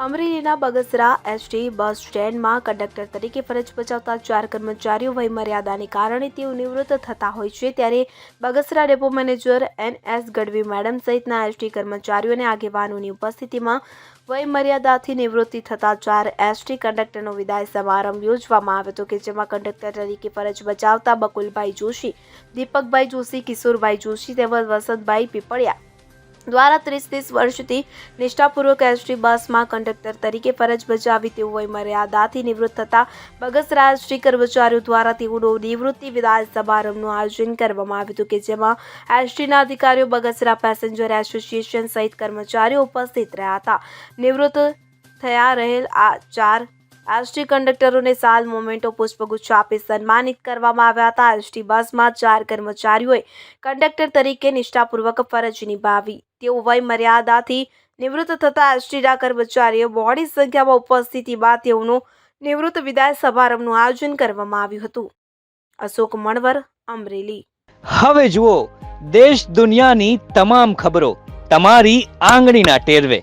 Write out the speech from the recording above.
અમરેલીના Bagasara ST bus સ્ટેન્ડમાં conductor તરીકે ફરજ બજાવતા ચાર કર્મચારીઓ વયમર્યાદાને કારણે તેઓ નિવૃત્ત થતા હોય છે. ત્યારે Bagasara depot manager N S Gadhvi madam ST ST કર્મચારીઓને આગેવાનોની ઉપસ્થિતિમાં વયમર્યાદાથી નિવૃત્તિ થતા ચાર એસટી કંડક્ટરનો વિદાય સમારંભ યોજવામાં આવ્યો હતો કે જેમાં કંડક્ટર તરીકે ફરજ બજાવતા બકુલભાઈ જોશી, દીપકભાઈ જોશી, કિશોરભાઈ જોશી તેમજ વસંતભાઈ પીપળિયા દ્વારા ત્રીસ ત્રીસ વર્ષથી નિષ્ઠાપૂર્વક એસટી બસમાં કંડક્ટર તરીકે ફરજ બજાવી તેઓ મર્યાદાથી નિવૃત્ત થતા બગસરા શ્રી કર્મચારીઓ દ્વારા તેઓનો નિવૃત્તિ વિદાય સમારંભનું આયોજન કરવામાં આવ્યું હતું કે જેમાં એસટીના અધિકારીઓ બગસરા પેસેન્જર એસોસિએશન સહિત કર્મચારીઓ ઉપસ્થિત રહ્યા હતા. નિવૃત્ત થયા રહેલ આ ચાર એસટી કંડક્ટરોને સાલ મોમેન્ટો પુષ્પગુચ્છ આપી સન્માનિત કરવામાં આવ્યા હતા. એસટી બસમાં ચાર કર્મચારીઓએ કંડક્ટર તરીકે નિષ્ઠાપૂર્વક ફરજ નિભાવી. તેઓ વય મર્યાદાથી નિવૃત્ત થતા એસટીના કર્મચારીઓ બહોળી સંખ્યામાં ઉપસ્થિતિ બાદ તેઓનું નિવૃત્ત વિદાય સમારંભનું આયોજન કરવામાં આવ્યું હતું. અશોક મણવર, અમરેલી. હવે જુઓ, દેશ દુનિયાની તમામ ખબરો તમારી આંગળીના ટેરવે.